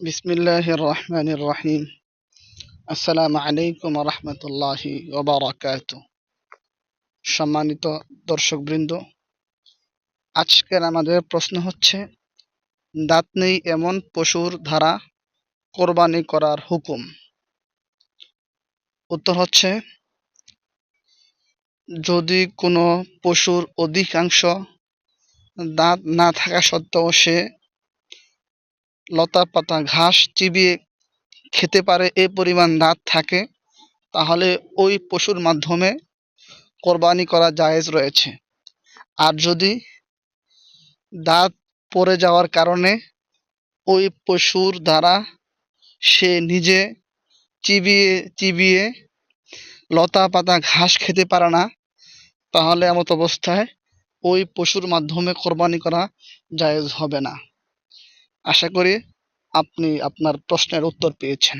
বিসমিল্লাহ রহমান রহিম আসসালামু আলাইকুম রহমতুল্লাহি ওবরাকাত সম্মানিত দর্শকবৃন্দ, আজকের আমাদের প্রশ্ন হচ্ছে, দাঁত নেই এমন পশুর ধারা কোরবানি করার হুকুম। উত্তর হচ্ছে, যদি কোনো পশুর অধিকাংশ দাঁত না থাকা সত্ত্বেও সে লতা পাতা ঘাস চিবিয়ে খেতে পারে, এ পরিমাণ দাঁত থাকে, তাহলে ওই পশুর মাধ্যমে কোরবানি করা জায়েজ রয়েছে। আর যদি দাঁত পড়ে যাওয়ার কারণে ওই পশুর দ্বারা সে নিজে চিবিয়ে চিবিয়ে লতা পাতা ঘাস খেতে পারে না, তাহলে এমত অবস্থায় ওই পশুর মাধ্যমে কোরবানি করা জায়েজ হবে না। আশা করি আপনি আপনার প্রশ্নের উত্তর পেয়েছেন।